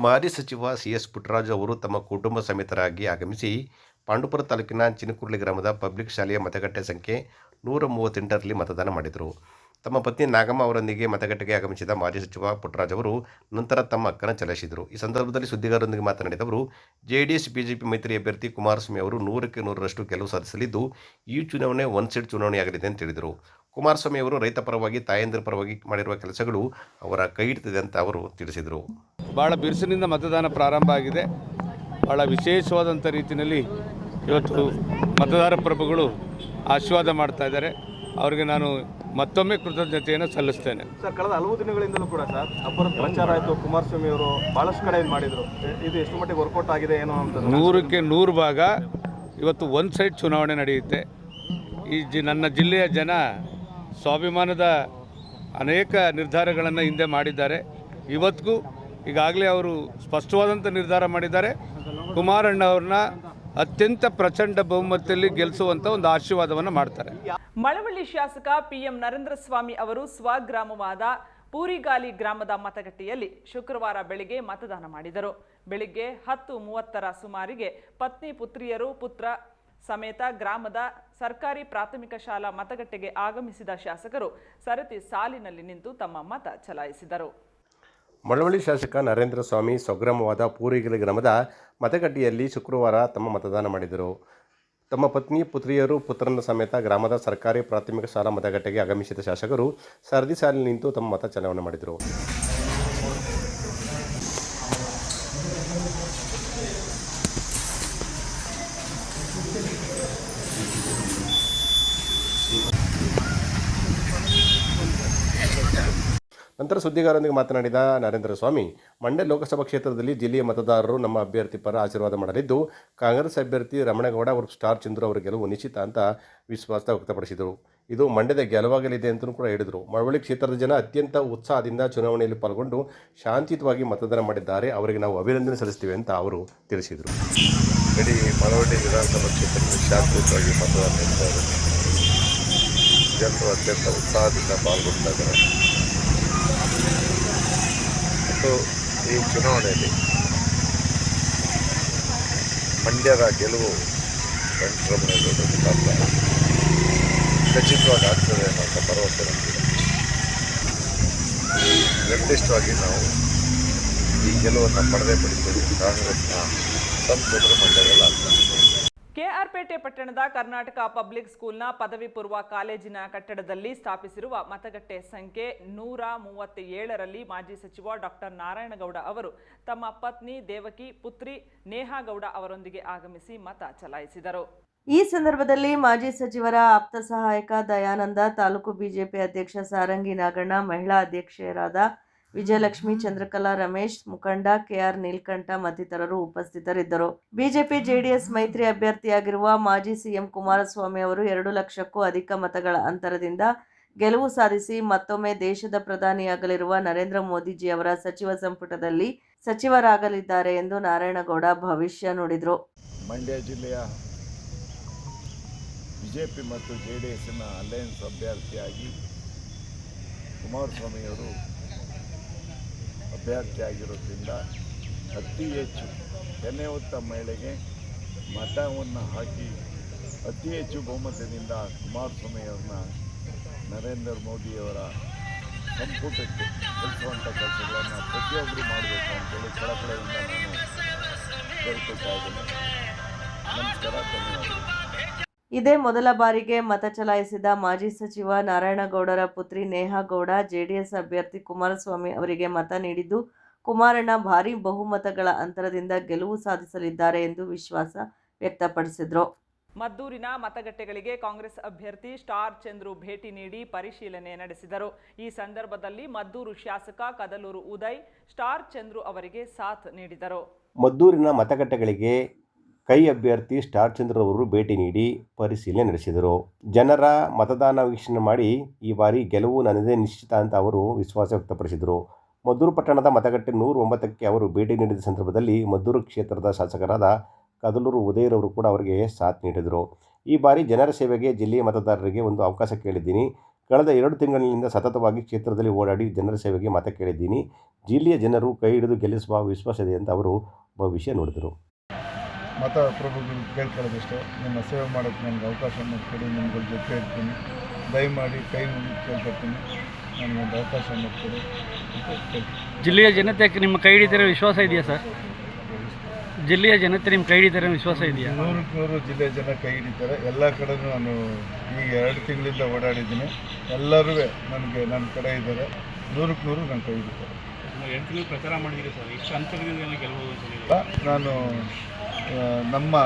ಮಾಜಿ ಸಚಿವ ಸಿ ಎಸ್ ಪುಟ್ಟರಾಜು ಅವರು ತಮ್ಮ ಕುಟುಂಬ ಸಮೇತರಾಗಿ ಆಗಮಿಸಿ ಪಾಂಡುಪುರ ತಾಲೂಕಿನ ಚಿನಕುರುಳಿ ಗ್ರಾಮದ ಪಬ್ಲಿಕ್ ಶಾಲೆಯ ಮತಗಟ್ಟೆ ಸಂಖ್ಯೆ ನೂರ ಮೂವತ್ತೆಂಟರಲ್ಲಿ ಮತದಾನ ಮಾಡಿದರು. ತಮ್ಮ ಪತ್ನಿ ನಾಗಮ್ಮ ಅವರೊಂದಿಗೆ ಮತಗಟ್ಟೆಗೆ ಆಗಮಿಸಿದ ಮಾಜಿ ಸಚಿವ ಪುಟ್ಟರಾಜ್ ಅವರು ನಂತರ ತಮ್ಮ ಹಕ್ಕನ್ನು ಚಲಾಯಿಸಿದರು. ಈ ಸಂದರ್ಭದಲ್ಲಿ ಸುದ್ದಿಗಾರರೊಂದಿಗೆ ಮಾತನಾಡಿದ ಅವರು, ಜೆಡಿಎಸ್, ಬಿಜೆಪಿ ಮೈತ್ರಿ ಅಭ್ಯರ್ಥಿ ಕುಮಾರಸ್ವಾಮಿ ಅವರು ನೂರಕ್ಕೆ ನೂರರಷ್ಟು ಗೆಲುವು ಸಾಧಿಸಲಿದ್ದು, ಈ ಚುನಾವಣೆ ಒನ್ ಸೀಟ್ ಚುನಾವಣೆಯಾಗಲಿದೆ ಅಂತ ಹೇಳಿದರು. ಕುಮಾರಸ್ವಾಮಿ ಅವರು ರೈತ ಪರವಾಗಿ, ತಾಯಂದಿರ ಪರವಾಗಿ ಮಾಡಿರುವ ಕೆಲಸಗಳು ಅವರ ಕೈ ಹಿಡಿದಿದೆ ಅಂತ ಅವರು ತಿಳಿಸಿದರು. ಭಾಳ ಬಿರುಸಿನಿಂದ ಮತದಾನ ಪ್ರಾರಂಭ ಆಗಿದೆ. ಭಾಳ ವಿಶೇಷವಾದಂಥ ರೀತಿಯಲ್ಲಿ ಇವತ್ತು ಮತದಾರ ಪ್ರಭುಗಳು ಆಶೀರ್ವಾದ ಮಾಡ್ತಾ ಇದ್ದಾರೆ. ಅವರಿಗೆ ನಾನು ಮತ್ತೊಮ್ಮೆ ಕೃತಜ್ಞತೆಯನ್ನು ಸಲ್ಲಿಸ್ತೇನೆ. ಸರ್ ಕಳೆದ ಹಲವು ದಿನಗಳಿಂದಲೂ ಕೂಡ ಸರ್ ಅಬ್ಬರದ ಪ್ರಚಾರ ಆಯಿತು. ಕುಮಾರಸ್ವಾಮಿ ಅವರು ಭಾಳಷ್ಟು ಕಡೆ ಮಾಡಿದರು? ಇದು ಎಷ್ಟು ಮಟ್ಟಿಗೆ ವರ್ಕೌಟ್ ಆಗಿದೆ ಏನೋ ಅಂತ ನೂರಕ್ಕೆ ನೂರು ಭಾಗ ಇವತ್ತು ಒಂದು ಸೈಡ್ ಚುನಾವಣೆ ನಡೆಯುತ್ತೆ. ಈ ಜಿ ನನ್ನ ಜಿಲ್ಲೆಯ ಜನ ಸ್ವಾಭಿಮಾನದ ಅನೇಕ ನಿರ್ಧಾರಗಳನ್ನು ಹಿಂದೆ ಮಾಡಿದ್ದಾರೆ. ಇವತ್ತಿಗೂ ಈಗಾಗಲೇ ಅವರು ಸ್ಪಷ್ಟವಾದಂಥ ನಿರ್ಧಾರ ಮಾಡಿದ್ದಾರೆ. ಕುಮಾರಣ್ಣ ಅವ್ರನ್ನ ಅತ್ಯಂತ ಪ್ರಚಂಡ ಬಹುಮತದಲ್ಲಿ ಗೆಲ್ಲಿಸುವಂಥ ಒಂದು ಆಶೀರ್ವಾದವನ್ನು ಮಾಡ್ತಾರೆ. ಮಳವಳ್ಳಿ ಶಾಸಕ ಪಿಎಂ ನರೇಂದ್ರ ಸ್ವಾಮಿ ಅವರು ಸ್ವಗ್ರಾಮವಾದ ಪೂರಿಗಾಲಿ ಗ್ರಾಮದ ಮತಗಟ್ಟೆಯಲ್ಲಿ ಶುಕ್ರವಾರ ಬೆಳಿಗ್ಗೆ ಮತದಾನ ಮಾಡಿದರು. ಬೆಳಿಗ್ಗೆ ಹತ್ತು ಮೂವತ್ತರ ಸುಮಾರಿಗೆ ಪತ್ನಿ ಪುತ್ರಿಯರು ಪುತ್ರ ಸಮೇತ ಗ್ರಾಮದ ಸರ್ಕಾರಿ ಪ್ರಾಥಮಿಕ ಶಾಲಾ ಮತಗಟ್ಟೆಗೆ ಆಗಮಿಸಿದ ಶಾಸಕರು ಸರತಿ ಸಾಲಿನಲ್ಲಿ ನಿಂತು ತಮ್ಮ ಮತ ಚಲಾಯಿಸಿದರು. ಮಳವಳ್ಳಿ ಶಾಸಕ ನರೇಂದ್ರ ಸ್ವಾಮಿ ಸ್ವಗ್ರಾಮವಾದ ಪೂರಿಗಲಿ ಗ್ರಾಮದ ಮತಗಟ್ಟೆಯಲ್ಲಿ ಶುಕ್ರವಾರ ತಮ್ಮ ಮತದಾನ ಮಾಡಿದರು. ತಮ್ಮ ಪತ್ನಿ, ಪುತ್ರಿಯರು, ಪುತ್ರನ ಸಮೇತ ಗ್ರಾಮದ ಸರ್ಕಾರಿ ಪ್ರಾಥಮಿಕ ಶಾಲಾ ಮತಗಟ್ಟೆಗೆ ಆಗಮಿಸಿದ ಶಾಸಕರು ಸರದಿ ಸಾಲಿನಲ್ಲಿ ನಿಂತು ತಮ್ಮ ಮತ ಚಲಾವಣೆ ಮಾಡಿದರು. ನಂತರ ಸುದ್ದಿಗಾರರೊಂದಿಗೆ ಮಾತನಾಡಿದ ನರೇಂದ್ರ ಸ್ವಾಮಿ, ಮಂಡ್ಯ ಲೋಕಸಭಾ ಕ್ಷೇತ್ರದಲ್ಲಿ ಜಿಲ್ಲೆಯ ಮತದಾರರು ನಮ್ಮ ಅಭ್ಯರ್ಥಿ ಪರ ಆಶೀರ್ವಾದ ಮಾಡಲಿದ್ದು, ಕಾಂಗ್ರೆಸ್ ಅಭ್ಯರ್ಥಿ ರಮಣಗೌಡ ಅವರು ಸ್ಟಾರ್ ಚಂದ್ರು ಅವರ ಗೆಲುವು ನಿಶ್ಚಿತ ಅಂತ ವಿಶ್ವಾಸ ವ್ಯಕ್ತಪಡಿಸಿದರು. ಇದು ಮಂಡ್ಯದ ಗೆಲುವಾಗಲಿದೆ ಅಂತಲೂ ಕೂಡ ಹೇಳಿದರು. ಮಳವಳ್ಳಿ ಕ್ಷೇತ್ರದ ಜನ ಅತ್ಯಂತ ಉತ್ಸಾಹದಿಂದ ಚುನಾವಣೆಯಲ್ಲಿ ಪಾಲ್ಗೊಂಡು ಶಾಂತಿಯುತವಾಗಿ ಮತದಾನ ಮಾಡಿದ್ದಾರೆ. ಅವರಿಗೆ ನಾವು ಅಭಿನಂದನೆ ಸಲ್ಲಿಸ್ತೀವಿ ಅಂತ ಅವರು ತಿಳಿಸಿದರು. ಇಡೀ ಮಳವಳ್ಳಿ ವಿಧಾನಸಭಾ ಕ್ಷೇತ್ರದಲ್ಲಿ ಶಾಂತಿಯುತವಾಗಿ ಮತದಾನ ಜನರು ಅತ್ಯಂತ ಉತ್ಸಾಹದಿಂದ ಪಾಲ್ಗೊಳ್ತಾ ಇದ್ದಾರೆ ಮತ್ತು ಈ ಚುನಾವಣೆಯಲ್ಲಿ ಮಂಡ್ಯದ ಗೆಲುವು ವೆಂಕಟರಮಣೇಗೌಡರ ಖಚಿತವಾಗಿ ಆಗ್ತದೆ ಅನ್ನೋಂಥ ಭರವಸೆ ನಮಗಿದೆ. ನಿರ್ದಿಷ್ಟವಾಗಿ ನಾವು ಈ ಗೆಲುವನ್ನು ಪಡೆದೇ ಪಡಿತೀವಿ. ಕಾಂಗ್ರೆಸ್ನ ಸಂಸದರು ಮಂಡ್ಯದಲ್ಲಿ ಆಗ್ತಾರೆ ಕೆಆರ್ಪೇಟೆ ಪಟ್ಟಣದ ಕರ್ನಾಟಕ ಪಬ್ಲಿಕ್ ಸ್ಕೂಲ್ನ ಪದವಿ ಪೂರ್ವ ಕಾಲೇಜಿನ ಕಟ್ಟಡದಲ್ಲಿ ಸ್ಥಾಪಿಸಿರುವ ಮತಗಟ್ಟೆ ಸಂಖ್ಯೆ ನೂರ ಮೂವತ್ತೇಳರಲ್ಲಿ ಮಾಜಿ ಸಚಿವ ಡಾಕ್ಟರ್ ನಾರಾಯಣಗೌಡ ಅವರು ತಮ್ಮ ಪತ್ನಿ ದೇವಕಿ ಪುತ್ರಿ ನೇಹಾಗೌಡ ಅವರೊಂದಿಗೆ ಆಗಮಿಸಿ ಮತ ಚಲಾಯಿಸಿದರು. ಈ ಸಂದರ್ಭದಲ್ಲಿ ಮಾಜಿ ಸಚಿವರ ಆಪ್ತ ಸಹಾಯಕ ದಯಾನಂದ, ತಾಲೂಕು ಬಿಜೆಪಿ ಅಧ್ಯಕ್ಷ ಸಾರಂಗಿ ನಾಗಣ್ಣ, ಮಹಿಳಾ ಅಧ್ಯಕ್ಷರಾದ ವಿಜಯಲಕ್ಷ್ಮಿ, ಚಂದ್ರಕಲಾ, ರಮೇಶ್, ಮುಖಂಡ, ಕೆಆರ್ ನೀಲ್ಕಂಠ ಮತ್ತಿತರರು ಉಪಸ್ಥಿತರಿದ್ದರು. ಬಿಜೆಪಿ, ಜೆಡಿಎಸ್ ಮೈತ್ರಿ ಅಭ್ಯರ್ಥಿಯಾಗಿರುವ ಮಾಜಿ ಸಿಎಂ ಕುಮಾರಸ್ವಾಮಿ ಅವರು ಎರಡು ಲಕ್ಷಕ್ಕೂ ಅಧಿಕ ಮತಗಳ ಅಂತರದಿಂದ ಗೆಲುವು ಸಾಧಿಸಿ ಮತ್ತೊಮ್ಮೆ ದೇಶದ ಪ್ರಧಾನಿಯಾಗಲಿರುವ ನರೇಂದ್ರ ಮೋದಿಜಿ ಅವರ ಸಚಿವ ಸಂಪುಟದಲ್ಲಿ ಸಚಿವರಾಗಲಿದ್ದಾರೆ ಎಂದು ನಾರಾಯಣಗೌಡ ಭವಿಷ್ಯ ನುಡಿದರು. ಮಂಡ್ಯ ಜಿಲ್ಲೆಯ ಬಿಜೆಪಿ ಮತ್ತು ಜೆಡಿಎಸ್ನ ಅಲಯನ್ಸ್ ಅಭ್ಯರ್ಥಿಯಾಗಿ ಕುಮಾರಸ್ವಾಮಿಯವರು ಅಭ್ಯರ್ಥಿಯಾಗಿರೋದ್ರಿಂದ ಅತಿ ಹೆಚ್ಚು ಕೆನೆ ಹೊತ್ತ ಮಹಿಳೆಗೆ ಮತವನ್ನು ಹಾಕಿ ಅತಿ ಹೆಚ್ಚು ಬಹುಮತದಿಂದ ಕುಮಾರಸ್ವಾಮಿಯವ್ರನ್ನ ನರೇಂದ್ರ ಮೋದಿಯವರ ಸಂಪುಟಕ್ಕೆ ಕಳಿಸುವಂಥ ಕೆಲಸಗಳನ್ನು ಪ್ರತಿಯೊಬ್ಬರು ಮಾಡಬೇಕು ಅಂತೇಳಿ ಕಳಕಳೆಯಿಂದ ನಾನು ಕೇಳ್ಕೊಳ್ತಾ ಇದ್ದೇನೆ. ನಮಸ್ಕಾರ, ಧನ್ಯವಾದಗಳು. ಇದೇ ಮೊದಲ ಬಾರಿಗೆ ಮತ ಚಲಾಯಿಸಿದ ಮಾಜಿ ಸಚಿವ ನಾರಾಯಣಗೌಡರ ಪುತ್ರಿ ನೇಹಾ ಗೌಡ ಜೆಡಿಎಸ್ ಅಭ್ಯರ್ಥಿ ಕುಮಾರಸ್ವಾಮಿ ಅವರಿಗೆ ಮತ ನೀಡಿದ್ದು ಕುಮಾರಣ್ಣ ಭಾರೀ ಬಹುಮತಗಳ ಅಂತರದಿಂದ ಗೆಲುವು ಸಾಧಿಸಲಿದ್ದಾರೆ ಎಂದು ವಿಶ್ವಾಸ ವ್ಯಕ್ತಪಡಿಸಿದರು. ಮದ್ದೂರಿನ ಮತಗಟ್ಟೆಗಳಿಗೆ ಕಾಂಗ್ರೆಸ್ ಅಭ್ಯರ್ಥಿ ಸ್ಟಾರ್ ಚಂದ್ರು ಭೇಟಿ ನೀಡಿ ಪರಿಶೀಲನೆ ನಡೆಸಿದರು. ಈ ಸಂದರ್ಭದಲ್ಲಿ ಮದ್ದೂರು ಶಾಸಕ ಕದಲೂರು ಉದಯ್ ಸ್ಟಾರ್ ಚಂದ್ರು ಅವರಿಗೆ ಸಾಥ್ ನೀಡಿದರು. ಮದ್ದೂರಿನ ಮತಗಟ್ಟೆಗಳಿಗೆ ಕೈ ಅಭ್ಯರ್ಥಿ ಸ್ಟಾರ್ ಚಂದ್ರ ಅವರು ಭೇಟಿ ನೀಡಿ ಪರಿಶೀಲನೆ ನಡೆಸಿದರು. ಜನರ ಮತದಾನ ವೀಕ್ಷಣೆ ಮಾಡಿ ಈ ಬಾರಿ ಗೆಲುವು ನನ್ನದೇ ನಿಶ್ಚಿತ ಅಂತ ಅವರು ವಿಶ್ವಾಸ ವ್ಯಕ್ತಪಡಿಸಿದರು. ಮದ್ದೂರು ಪಟ್ಟಣದ ಮತಗಟ್ಟೆ ನೂರ ಒಂಬತ್ತಕ್ಕೆ ಅವರು ಭೇಟಿ ನೀಡಿದ ಸಂದರ್ಭದಲ್ಲಿ ಮದ್ದೂರು ಕ್ಷೇತ್ರದ ಶಾಸಕರಾದ ಕದಲೂರು ಉದಯರವರು ಕೂಡ ಅವರಿಗೆ ಸಾಥ್ ನೀಡಿದರು. ಈ ಬಾರಿ ಜನರ ಸೇವೆಗೆ ಜಿಲ್ಲೆಯ ಮತದಾರರಿಗೆ ಒಂದು ಅವಕಾಶ ಕೇಳಿದ್ದೀನಿ. ಕಳೆದ ಎರಡು ತಿಂಗಳಿನಿಂದ ಸತತವಾಗಿ ಕ್ಷೇತ್ರದಲ್ಲಿ ಓಡಾಡಿ ಜನರ ಸೇವೆಗೆ ಮತ ಕೇಳಿದ್ದೀನಿ. ಜಿಲ್ಲೆಯ ಜನರು ಕೈ ಹಿಡಿದು ಗೆಲ್ಲಿಸುವ ವಿಶ್ವಾಸ ಇದೆ ಅಂತ ಅವರು ಭವಿಷ್ಯ ನುಡಿದರು. ಮತ ಪ್ರಭುಗಳು ಕೇಳ್ಕೊಳ್ಳೋದಷ್ಟೇ. ನಿಮ್ಮ ಸೇವೆ ಮಾಡೋಕ್ಕೆ ನನಗೆ ಅವಕಾಶ ಮಾಡಿಕೊಡಿ ನಿಮ್ಗಳ ಜೊತೆ ಇರ್ತೀನಿ. ದಯಮಾಡಿ ಕೈ ಮುಗಿದು ಕೇಳ್ಕೊತೀನಿ ನನಗೊಂದು ಅವಕಾಶ ಮಾಡಿಕೊಡಿ ಜಿಲ್ಲೆಯ ಜನತೆ ನಿಮ್ಮ ಕೈ ಹಿಡಿತಾರೆ ವಿಶ್ವಾಸ ಇದೆಯಾ ಸರ್? ಜಿಲ್ಲೆಯ ಜನತೆ ನಿಮ್ಮ ಕೈ ಹಿಡಿತಾರೆ ವಿಶ್ವಾಸ ಇದೆಯಾ? ನೂರಕ್ಕೆ ನೂರು ಜಿಲ್ಲೆಯ ಜನ ಕೈ ಹಿಡಿತಾರೆ. ಎಲ್ಲ ಕಡೆನೂ ನಾನು ಈ ಎರಡು ತಿಂಗಳಿಂದ ಓಡಾಡಿದ್ದೀನಿ. ಎಲ್ಲರೂ ನನಗೆ ನನ್ನ ಕಡೆ ಇದ್ದಾರೆ. ನೂರಕ್ಕೆ ನೂರು ನನ್ನ ಕೈ ಹಿಡಿತಾರೆ. ಎಂಟು ತಿಂಗಳು ಪ್ರಚಾರ ಮಾಡಿದ್ದೀರಿ ಸರ್? ಇಷ್ಟು ಅಂತರದಿಂದ ಗೆಲ್ಬೋದು ನಾನು ನಮ್ಮ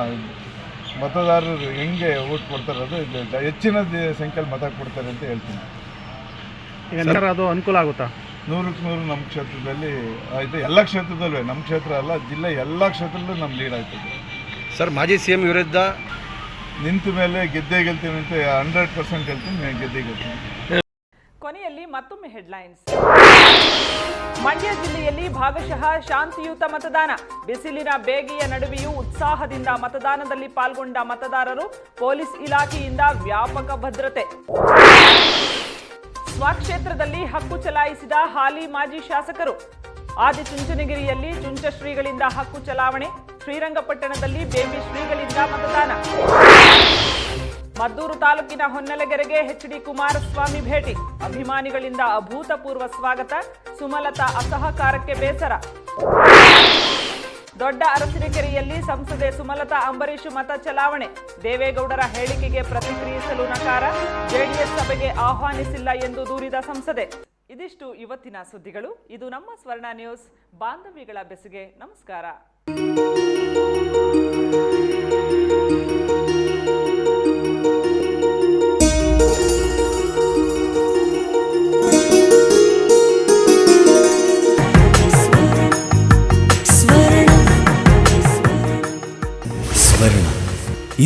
ಮತದಾರರು ಹೆಂಗೆ ಓಟ್ ಕೊಡ್ತಾರೆ ಅದು ಹೆಚ್ಚಿನ ಸಂಖ್ಯೆಯಲ್ಲಿ ಮತ ಕೊಡ್ತಾರೆ ಅಂತ ಹೇಳ್ತೀನಿ. ಅದು ಅನುಕೂಲ ಆಗುತ್ತಾ? ನೂರಕ್ಕೆ ನೂರು ನಮ್ಮ ಕ್ಷೇತ್ರದಲ್ಲಿ ಆಯಿತು. ಎಲ್ಲ ಕ್ಷೇತ್ರದಲ್ಲೂ ನಮ್ಮ ಕ್ಷೇತ್ರ ಅಲ್ಲ ಜಿಲ್ಲೆ ಎಲ್ಲ ಕ್ಷೇತ್ರದಲ್ಲೂ ನಮ್ಮ ಲೀಡ್ ಆಗ್ತದೆ. ಸರ್ ಮಾಜಿ ಸಿ ಎಂ ವಿರುದ್ಧ ನಿಂತ ಮೇಲೆ ಗೆದ್ದೇ ಗೆಲ್ತೀನಿ ಅಂತ ಹಂಡ್ರೆಡ್ ಪರ್ಸೆಂಟ್ ಹೇಳ್ತೀನಿ ಗೆದ್ದೇ ಗೆಲ್ತೀನಿ. ಮತ್ತೊಮ್ಮೆ ಹೆಡ್ಲೈನ್ಸ್ ಮಂಡ್ಯ ಜಿಲ್ಲೆಯಲ್ಲಿ ಭಾಗಶಃ ಶಾಂತಿಯುತ ಮತದಾನ. ಬಿಸಿಲಿನ ಬೇಗೆಯ ನಡುವೆಯೂ ಉತ್ಸಾಹದಿಂದ ಮತದಾನದಲ್ಲಿ ಪಾಲ್ಗೊಂಡ ಮತದಾರರು ಪೊಲೀಸ್ ಇಲಾಖೆಯಿಂದ ವ್ಯಾಪಕ ಭದ್ರತೆ. ಸ್ವಕ್ಷೇತ್ರದಲ್ಲಿ ಹಕ್ಕು ಚಲಾಯಿಸಿದ ಹಾಲಿ ಮಾಜಿ ಶಾಸಕರು. ಆದಿಚುಂಚನಗಿರಿಯಲ್ಲಿ ಚುಂಚ ಶ್ರೀಗಳಿಂದ ಹಕ್ಕು ಚಲಾವಣೆ. ಶ್ರೀರಂಗಪಟ್ಟಣದಲ್ಲಿ ಬೇಬಿ ಶ್ರೀಗಳಿಂದ ಮತದಾನ. ಮದ್ದೂರು ತಾಲೂಕಿನ ಹೊನ್ನಲಗೆರೆಗೆ ಎಚ್ ಡಿ ಕುಮಾರಸ್ವಾಮಿ ಭೇಟಿ. ಅಭಿಮಾನಿಗಳಿಂದ ಅಭೂತಪೂರ್ವ ಸ್ವಾಗತ. ಸುಮಲತಾ ಅಸಹಕಾರಕ್ಕೆ ಬೇಸರ. ದೊಡ್ಡ ಅರಸಿನಕೆರೆಯಲ್ಲಿ ಸಂಸದೆ ಸುಮಲತಾ ಅಂಬರೀಶ್ ಮತ ಚಲಾವಣೆ. ದೇವೇಗೌಡರ ಹೇಳಿಕೆಗೆ ಪ್ರತಿಕ್ರಿಯಿಸಲು ನಕಾರ. ಜೆಡಿಎಸ್ ಸಭೆಗೆ ಆಹ್ವಾನಿಸಿಲ್ಲ ಎಂದು ದೂರಿದ ಸಂಸದೆ. ಇದಿಷ್ಟು ಇವತ್ತಿನ ಸುದ್ದಿಗಳು. ಇದು ನಮ್ಮ ಸ್ವರ್ಣ ನ್ಯೂಸ್. ಬಾಂಧವ್ಯಗಳ ಬೆಸುಗೆ ನಮಸ್ಕಾರ.